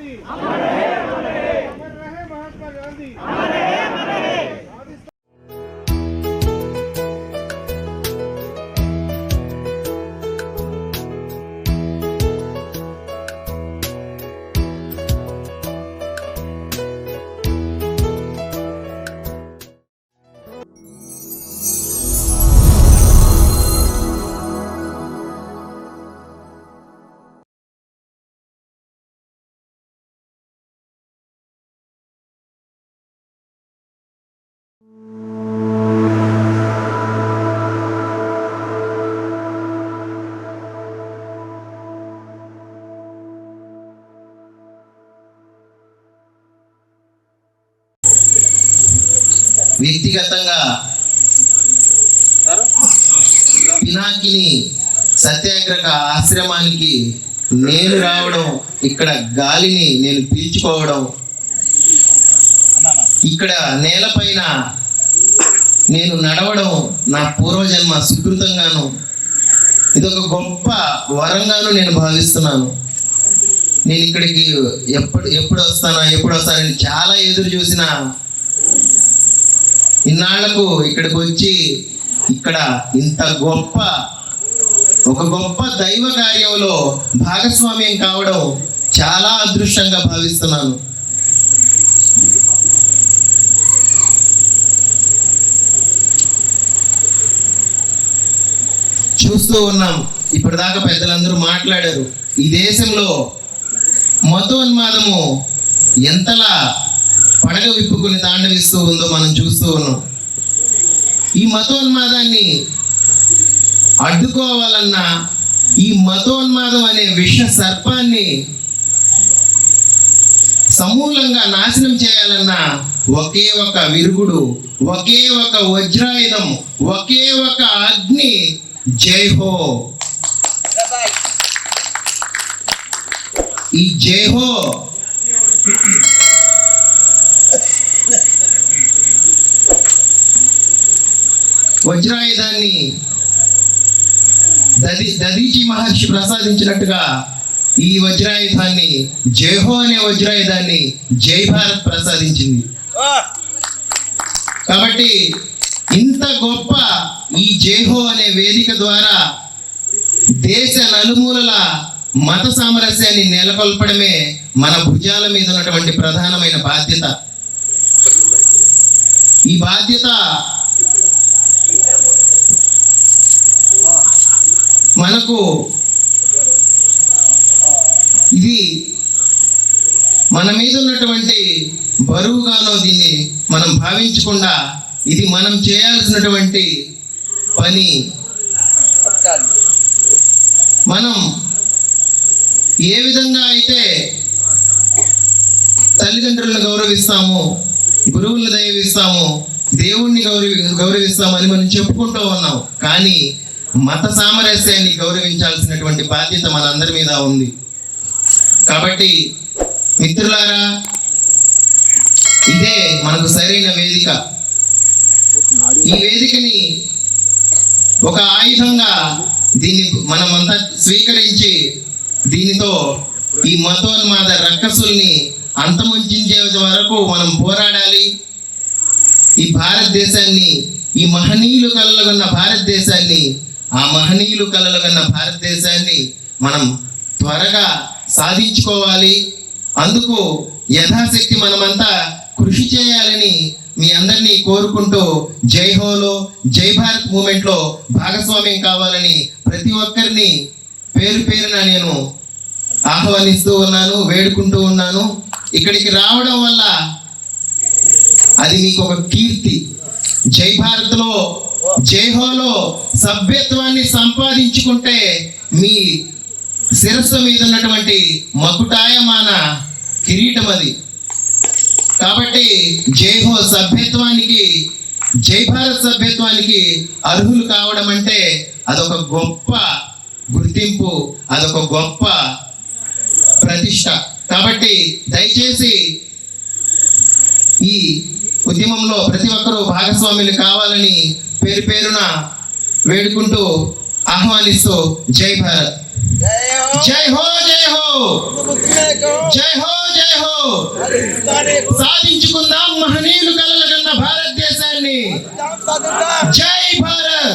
গান্ধী వ్యక్తిగతంగా పినాకిని సత్యాగ్రహ ఆశ్రమానికి నేను రావడం ఇక్కడ గాలిని నేను పీల్చుకోవడం ఇక్కడ నేలపైన నేను నడవడం నా పూర్వజన్మ సుకృతంగాను ఇదొక గొప్ప వరంగాను నేను భావిస్తున్నాను. నేను ఇక్కడికి ఎప్పుడు ఎప్పుడు వస్తానా ఎప్పుడు వస్తానని చాలా ఎదురు చూసిన ఇన్నాళ్ళకు ఇక్కడికి వచ్చి ఇక్కడ ఇంత గొప్ప ఒక గొప్ప దైవ కార్యంలో భాగస్వామ్యం కావడం చాలా అదృష్టంగా భావిస్తున్నాను. చూస్తూ ఉన్నాం. ఇప్పటిదాకా పెద్దలందరూ మాట్లాడారు. ఈ దేశంలో మతోన్మాదము ఎంతలా పడగ విప్పుకుని తాండవిస్తూ ఉందో మనం చూస్తూ ఉన్నాం. ఈ మతోన్మాదాన్ని అడ్డుకోవాలన్నా ఈ మతోన్మాదం అనే విష సర్పాన్ని సమూలంగా నాశనం చేయాలన్నా ఒకే ఒక విరుగుడు ఒకే ఒక వజ్రాయుధం ఒకే ఒక అగ్ని జై హో. ఈ జై హో వజ్రాయుధాన్ని దది దదీచి మహర్షి ప్రసాదించినట్టుగా ఈ వజ్రాయుధాన్ని జైహో అనే వజ్రాయుధాన్ని జై భారత్ ప్రసాదించింది. కాబట్టి ఇంత గొప్ప ఈ జైహో అనే వేదిక ద్వారా దేశ నలుమూలల మత సామరస్యాన్ని నెలకొల్పడమే మన భుజాల మీద ఉన్నటువంటి ప్రధానమైన బాధ్యత. ఈ బాధ్యత మనకు ఇది మన మీద ఉన్నటువంటి బరువుగానో దీన్ని మనం భావించకుండా ఇది మనం చేయాల్సినటువంటి పని. మనం ఏ విధంగా అయితే తల్లిదండ్రులను గౌరవిస్తాము గురువులను దైవిస్తాము దేవుణ్ణి గౌరవి గౌరవిస్తామని మనం చెప్పుకుంటూ ఉన్నాం. కానీ మత సామరస్యాన్ని గౌరవించాల్సినటువంటి బాధ్యత మనందరి మీద ఉంది. కాబట్టి మిత్రులారా ఇదే మనకు సరైన వేదిక. ఈ వేదికని ఒక ఆయుధంగా దీన్ని మనమంతా స్వీకరించి దీనితో ఈ మతోన్మాద రక్కసుల్ని అంతమొంచే వరకు మనం పోరాడాలి. ఈ భారతదేశాన్ని ఈ మహనీయులు కలలుగన్న భారతదేశాన్ని ఆ మహనీయులు కలలుగన్న భారతదేశాన్ని మనం త్వరగా సాధించుకోవాలి. అందుకు యథాశక్తి మనమంతా కృషి చేయాలని మీ అందరినీ కోరుకుంటూ జై హోలో జై భారత్ మూమెంట్లో భాగస్వామ్యం కావాలని ప్రతి ఒక్కరిని పేరు పేరున నేను ఆహ్వానిస్తూ ఉన్నాను వేడుకుంటూ ఉన్నాను. ఇక్కడికి రావడం వల్ల అది మీకు ఒక కీర్తి. జై భారత్లో జై హోలో సభ్యత్వాన్ని సంపాదించుకుంటే మీ శిరస్సు మీద ఉన్నటువంటి మకుటాయమాన కిరీటం అది కాబట్టి జై హో సభ్యత్వానికి జై భారత్ సభ్యత్వానికి అర్హులు కావడం అంటే అదొక గొప్ప గుర్తింపు అదొక గొప్ప ప్రతిష్ట. కాబట్టి దయచేసి ఈ ఉద్యమంలో ప్రతి ఒక్కరూ భాగస్వాములు కావాలని పేరు పేరున వేడుకుంటూ ఆహ్వానిస్తూ జై భారత్ జై హో జై హో జై హో జై హో సాధించుకుందాం మహనీయులు కలల కన్న భారతదేశాన్ని జై భారత్